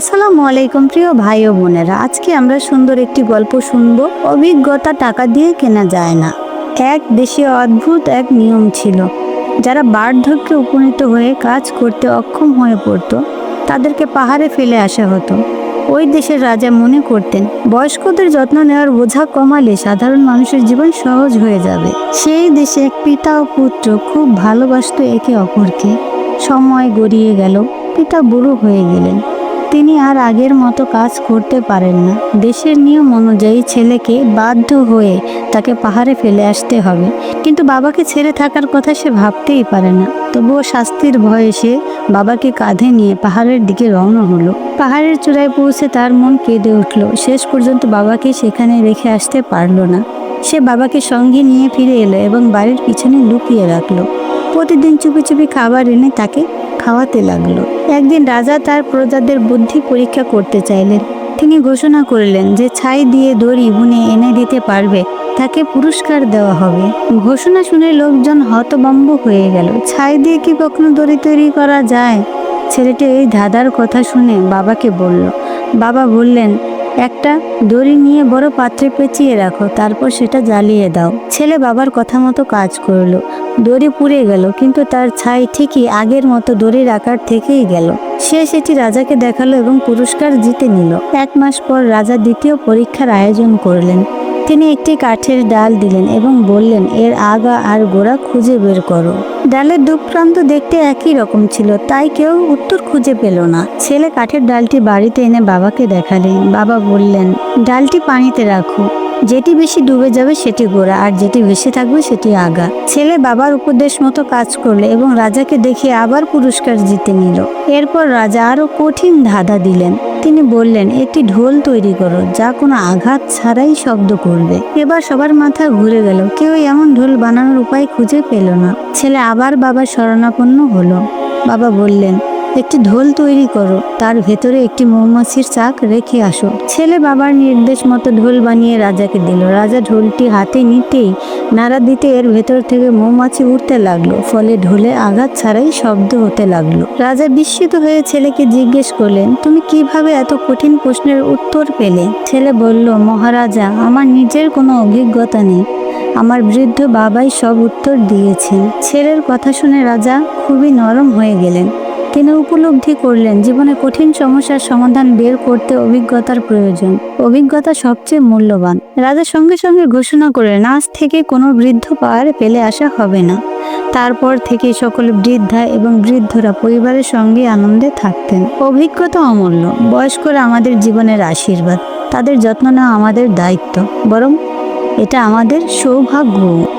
আসসালামু আলাইকুম প্রিয় ভাই ও বোনেরা। আজকে আমরা সুন্দর একটি গল্প শুনব। অভিজ্ঞতা টাকা দিয়ে কেনা যায় না। এক দেশে অদ্ভুত এক নিয়ম ছিল। যারা বার্ধক্যে উপনীত হয়ে কাজ করতে অক্ষম হয়ে পড়তো, তাদেরকে পাহাড়ে ফেলে আসা হতো। ওই দেশের রাজা মনে করতেন, বয়স্কদের যত্ন নেওয়ার বোঝা কমালে সাধারণ মানুষের জীবন সহজ হয়ে যাবে। সেই দেশে এক পিতা ও পুত্র খুব ভালোবাসত একে অপরকে। সময় গড়িয়ে গেল, পিতা বুড়ো হয়ে গেলেন। তিনি আর আগের মতো কাজ করতে পারেন না। দেশের নিয়ম অনুযায়ী ছেলেকে বাধ্য হয়ে তাকে পাহাড়ে ফেলে আসতে হবে। কিন্তু বাবাকে ছেড়ে থাকার কথা সে ভাবতেই পারে না। তবুও শাস্তির ভয়ে সে বাবাকে কাঁধে নিয়ে পাহাড়ের দিকে রওনা হলো। পাহাড়ের চূড়ায় পৌঁছে তার মন কেঁদে উঠল। শেষ পর্যন্ত বাবাকে সেখানে রেখে আসতে পারল না। সে বাবাকে সঙ্গে নিয়ে ফিরে এলো এবং বাড়ির পিছনে লুকিয়ে রাখল। প্রতিদিন চুপি চুপি খাবার এনে তাকে খাওয়াতে লাগল। একদিন রাজা তার প্রজাদের বুদ্ধি পরীক্ষা করতে চাইলেন। তিনি ঘোষণা করলেন যে ছাই দিয়ে দড়ি বুনে এনে দিতে পারবে, তাকে পুরস্কার দেওয়া হবে। ঘোষণা শুনে লোকজন হতবম্ব হয়ে গেল। ছাই দিয়ে কি কখনো দড়ি তৈরি করা যায়? ছেলেটি এই ধাঁধার কথা শুনে বাবাকে বলল। বাবা বললেন একটা দড়ি নিয়ে বড় পাত্রে পেঁচিয়ে রাখো, তারপর সেটা জ্বালিয়ে দাও। ছেলে বাবার কথা মতো কাজ করল। দড়ি পুড়ে গেল, কিন্তু তার ছাই ঠিকই আগের মতো দড়ির আকার থেকেই গেল। সে সেটি রাজাকে দেখাল এবং পুরস্কার জিতে নিল। এক মাস পর রাজা দ্বিতীয় পরীক্ষার আয়োজন করলেন। তিনি একটি কাঠের ডাল দিলেন এবং বললেন, এর আগা আর গোড়া খুঁজে বের করো। ডালের দু প্রান্ত দেখতে একই রকম ছিল, তাই কেউ উত্তর খুঁজে পেল না। ছেলে কাঠের ডালটি বাড়িতে এনে বাবাকে দেখালেন। বাবা বললেন, ডালটি পানিতে রাখো। যেটি বেশি ডুবে যাবে সেটি গোড়া, আর যেটি বেশি থাকবে সেটি আগা। ছেলে বাবার উপদেশ মতো কাজ করলে এবং রাজাকে দেখে আবার পুরস্কার জিতে নিল। এরপর রাজা আরও কঠিন ধাঁধা দিলেন। তিনি বললেন, একটি ঢোল তৈরি করো, যা কোনো আঘাত ছাড়াই শব্দ করবে। এবার সবার মাথা ঘুরে গেল। কেউ এমন ঢোল বানানোর উপায় খুঁজে পেল না। ছেলে আবার বাবা শরণাপন্ন হলো। বাবা বললেন একটি ঢোল তৈরি করো। তার ভেতরে একটি মৌমাছির চাক রেখে আসো। ছেলে বাবার নির্দেশ মতো ঢোল বানিয়ে রাজাকে দিল। রাজা ঢোলটি হাতে নিতেই নাড়া দিতে এর ভেতর থেকে মৌমাছি উঠতে লাগল। ফলে ঢোলে আঘাত ছাড়াই শব্দ হতে লাগল। রাজা বিস্মিত হয়ে ছেলেকে জিজ্ঞেস করলেন, তুমি কীভাবে এত কঠিন প্রশ্নের উত্তর পেলে? ছেলে বলল, মহারাজা, আমার নিজের কোনো অভিজ্ঞতা নেই। আমার বৃদ্ধ বাবাই সব উত্তর দিয়েছেন। ছেলের কথা শুনে রাজা খুবই নরম হয়ে গেলেন। তিনি উপলব্ধি করলেন, জীবনে কঠিন সমস্যার সমাধান বের করতে অভিজ্ঞতার প্রয়োজন। অভিজ্ঞতা সবচেয়ে মূল্যবান। রাজা সঙ্গে সঙ্গে ঘোষণা করলেন, আজ থেকে কোনো বৃদ্ধ পাহাড়ে ফেলে আসা হবে না। তারপর থেকে সকল বৃদ্ধা এবং বৃদ্ধরা পরিবারের সঙ্গে আনন্দে থাকতেন। অভিজ্ঞতা অমূল্য। বয়স্করা আমাদের জীবনের আশীর্বাদ। তাদের যত্ন নেওয়া আমাদের দায়িত্ব। বরং এটা আমাদের সৌভাগ্য।